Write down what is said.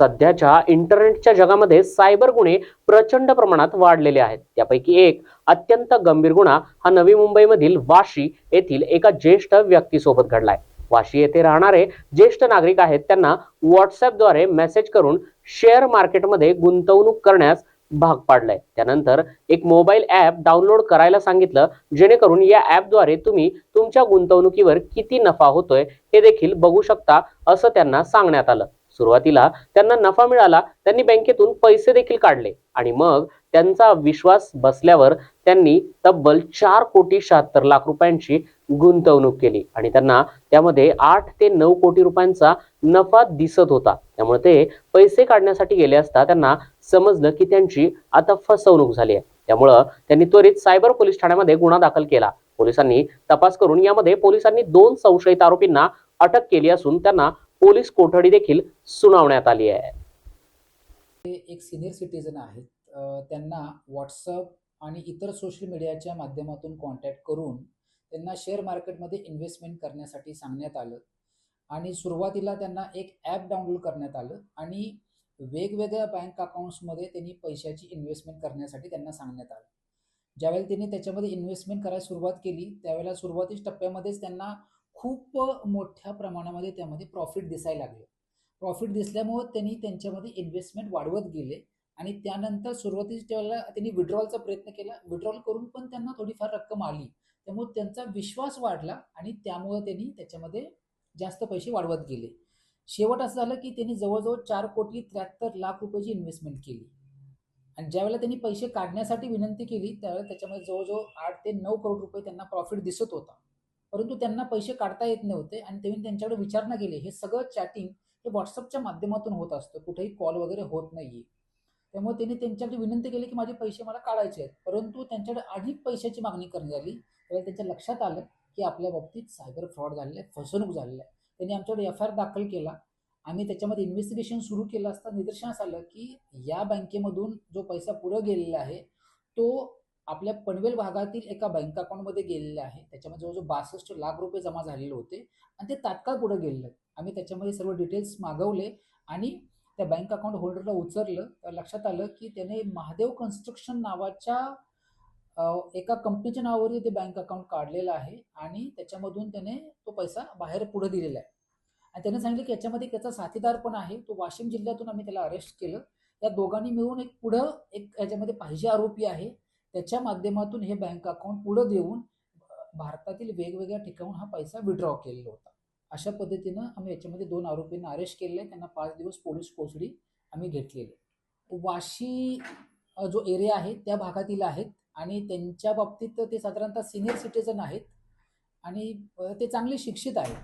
सध्याच्या इंटरनेटच्या जगामध्ये सायबर गुन्हे प्रचंड प्रमाणात वाढलेले आहेत. त्यापैकी एक अत्यंत गंभीर गुन्हा हा नवी मुंबईमधील वाशी येथील एका ज्येष्ठ व्यक्तीसोबत घडलाय. वाशी येथे राहणारे ज्येष्ठ नागरिक आहेत त्यांना व्हॉट्सअपद्वारे मेसेज करून शेअर मार्केटमध्ये गुंतवणूक करण्यास भाग पाडलाय. त्यानंतर एक मोबाईल ॲप डाउनलोड करायला सांगितलं जेणेकरून या ॲपद्वारे तुम्ही तुमच्या गुंतवणुकीवर किती नफा होतोय हे देखील बघू शकता असं त्यांना सांगण्यात आलं. सुरुवातीला त्यांना नफा मिळाला त्यांनी बँकेतून पैसे देखील काढले आणि मग त्यांचा विश्वास बसल्यावर त्यांनी तब्बल चार कोटी शहात्तर लाख रुपयांची गुंतवणूक केली आणि त्यांना त्यामध्ये आठ ते नऊ कोटी रुपयांचा नफा दिसत होता. त्यामुळे ते पैसे काढण्यासाठी गेले असता त्यांना समजलं की त्यांची आता फसवणूक झाली आहे. त्यामुळं त्यांनी त्वरित सायबर पोलीस ठाण्यामध्ये गुन्हा दाखल केला. पोलिसांनी तपास करून यामध्ये पोलिसांनी दोन संशयित आरोपींना अटक केली असून त्यांना पोलीस कोठडी देखील सुनावण्यात आली आहे. ते एक सिनियर सिटीजन आहेत. त्यांना व्हॉट्सअप आणि इतर सोशल मीडियाच्या माध्यमातून कॉन्टॅक्ट करून त्यांना शेअर मार्केटमध्ये इन्व्हेस्टमेंट करण्यासाठी सांगण्यात आलं. आणि सुरुवातीला त्यांना एक ॲप डाउनलोड करण्यात आलं आणि वेगवेगळ्या बँक अकाउंट्समध्ये त्यांनी पैशाची इन्व्हेस्टमेंट करण्यासाठी त्यांना सांगण्यात आलं. ज्यावेळेला त्यांनी त्याच्यामध्ये इन्व्हेस्टमेंट करायला सुरुवात केली त्यावेळेला सुरुवातीच टप्प्यामध्येच त्यांना खूप मोठ्या प्रमाणामध्ये त्यामध्ये प्रॉफिट दिसायला लागले. प्रॉफिट दिसल्यामुळं त्यांनी त्यांच्यामध्ये इन्व्हेस्टमेंट वाढवत गेले आणि त्यानंतर सुरुवातीच्या वेळेला त्यांनी विड्रॉलचा प्रयत्न केला. विड्रॉल करून पण त्यांना थोडीफार रक्कम आली. त्यामुळे त्यांचा विश्वास वाढला आणि त्यामुळं त्यांनी त्याच्यामध्ये जास्त पैसे वाढवत गेले. शेवट असं झालं की त्यांनी जवळजवळ चार कोटी त्र्याहत्तर लाख रुपयाची इन्व्हेस्टमेंट केली. आणि ज्यावेळेला त्यांनी पैसे काढण्यासाठी विनंती केली त्यावेळेला त्याच्यामध्ये जवळजवळ आठ ते नऊ करोड रुपये त्यांना प्रॉफिट दिसत होता. परंतु त्यांना पैसे काढता येत नव्हते आणि त्यांनी त्यांच्याकडे विचारणा केली. हे सगळं चॅटिंग हे व्हॉट्सअपच्या माध्यमातून होत असतं. कुठेही कॉल वगैरे होत नाही त्यामुळे त्यांनी त्यांच्याकडे विनंती केली की माझे पैसे मला काढायचे आहेत. परंतु त्यांच्याकडे अधिक पैशाची मागणी करण्यात आली. त्यावेळी त्यांच्या लक्षात आलं की आपल्या बाबतीत सायबर फ्रॉड झालेला आहे फसवणूक झालेलं आहे. त्यांनी आमच्याकडे एफ आय आर दाखल केला. आम्ही त्याच्यामध्ये इन्व्हेस्टिगेशन सुरू केलं असता निदर्शनास आलं की या बँकेमधून जो पैसा पुढं गेलेला आहे तो आपल्या पनवेल भागातील एका बँक अकाउंटमध्ये गेलेलं आहे. त्याच्यामध्ये जवळजवळ बासष्ट लाख रुपये जमा झालेले होते. आणि ते तात्काळ पुढे गेलेलं आम्ही त्याच्यामध्ये सर्व डिटेल्स मागवले आणि त्या बँक अकाउंट होल्डरला उचललं. तर लक्षात आलं की त्याने महादेव कन्स्ट्रक्शन नावाच्या एका कंपनीच्या नावावरती ते बँक अकाउंट काढलेलं आहे. आणि त्याच्यामधून त्याने तो पैसा बाहेर पुढे दिलेला आहे. आणि त्याने सांगितलं की याच्यामध्ये त्याचा साथीदार पण आहे. तो वाशिम जिल्ह्यातून आम्ही त्याला अरेस्ट केलं. या दोघांनी मिळून एक पुढं एक याच्यामध्ये पाहिजे आरोपी आहे. त्याच्या माध्यमातून हे बँक अकाउंट पुढं देऊन भारतातील वेगवेगळ्या ठिकाणून हा पैसा विड्रॉ केलेला होता. अशा पद्धतीनं आम्ही याच्यामध्ये दोन आरोपींना अरेस्ट केलेले त्यांना पाच दिवस पोलीस कोठडी आम्ही घेतलेली वाशी जो एरिया आहे त्या भागातील आहेत आणि त्यांच्या बाबतीत ते साधारणतः सिनियर सिटीजन आहेत आणि ते चांगले शिक्षित आहेत.